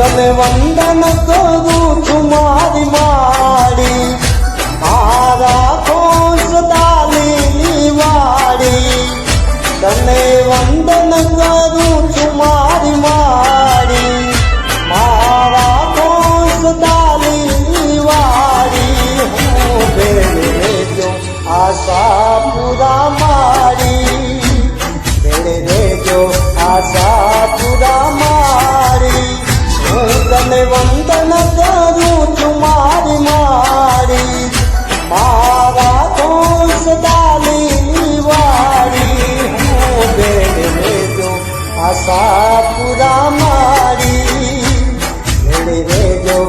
તને વંદન કરું છું મારી માડી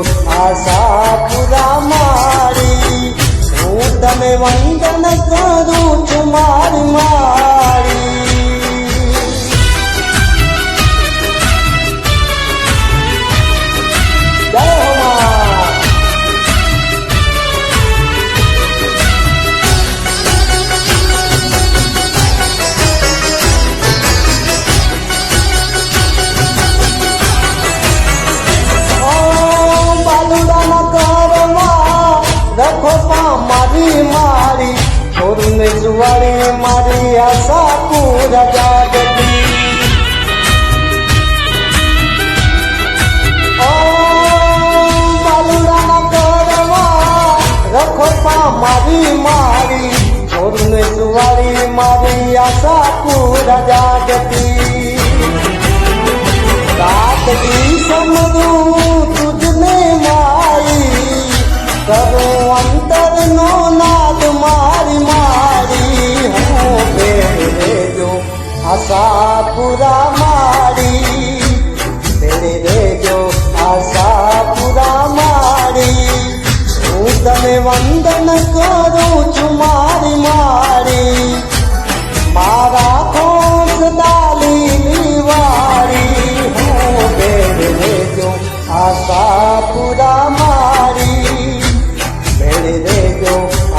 આશા પૂરા મારી હું તમે વંદન કરું છું મારી મારી. પા મારી મારી છોરુને સુવારી મારી આશા પૂરા જાગતી. દી સમરું તુજને મારી, કરું અંતર નાદ મારી મારી. હું ભેળે આશા પૂરા મારી. ભેળે રેજો, આશા પૂરા વંદન કરું છું મારી મારી મારા ખોસ દાલી વારી હું ભેળ રેજો, આશા પૂરા મારી. ભેળ રેજો,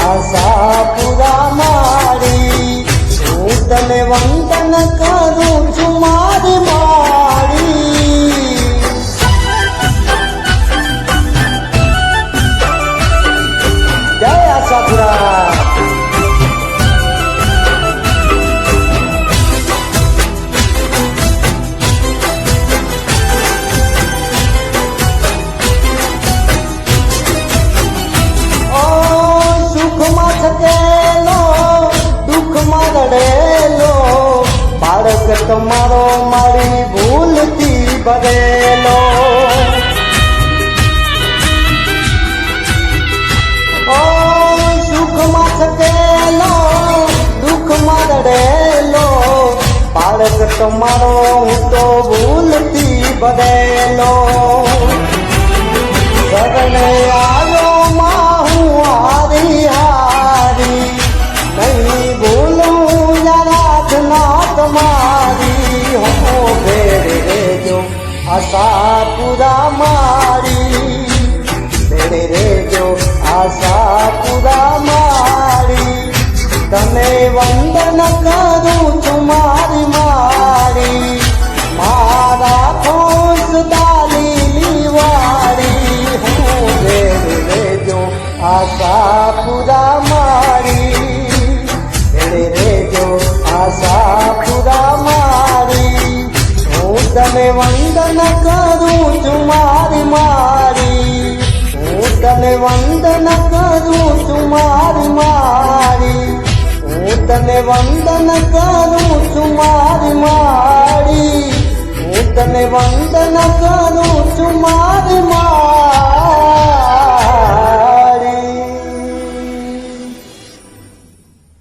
આશા પૂરા મારી. હું તને વંદન કરું છું મારી મારી બાળક તમારો મારી ભૂલથી ભરેલો ઓ, સુખમાં થકેલો, દુઃખમાં રડેલો. બાળક તમારો હું તો ભૂલથી ભરેલો શરણે રેજો આશા પૂરા મારી તને વંદન કરું છું મારી મારી મારા ખોશ દાલી વાળી, હું રેજો આશા પૂરા મારી રેજો આશા પૂરા મારી હું તને વંદન કરું તને વંદન કરું છું મારી મારી. હું તને વંદન કરું છું મારી મારી. હું તને વંદન કરું છું મારી મારી.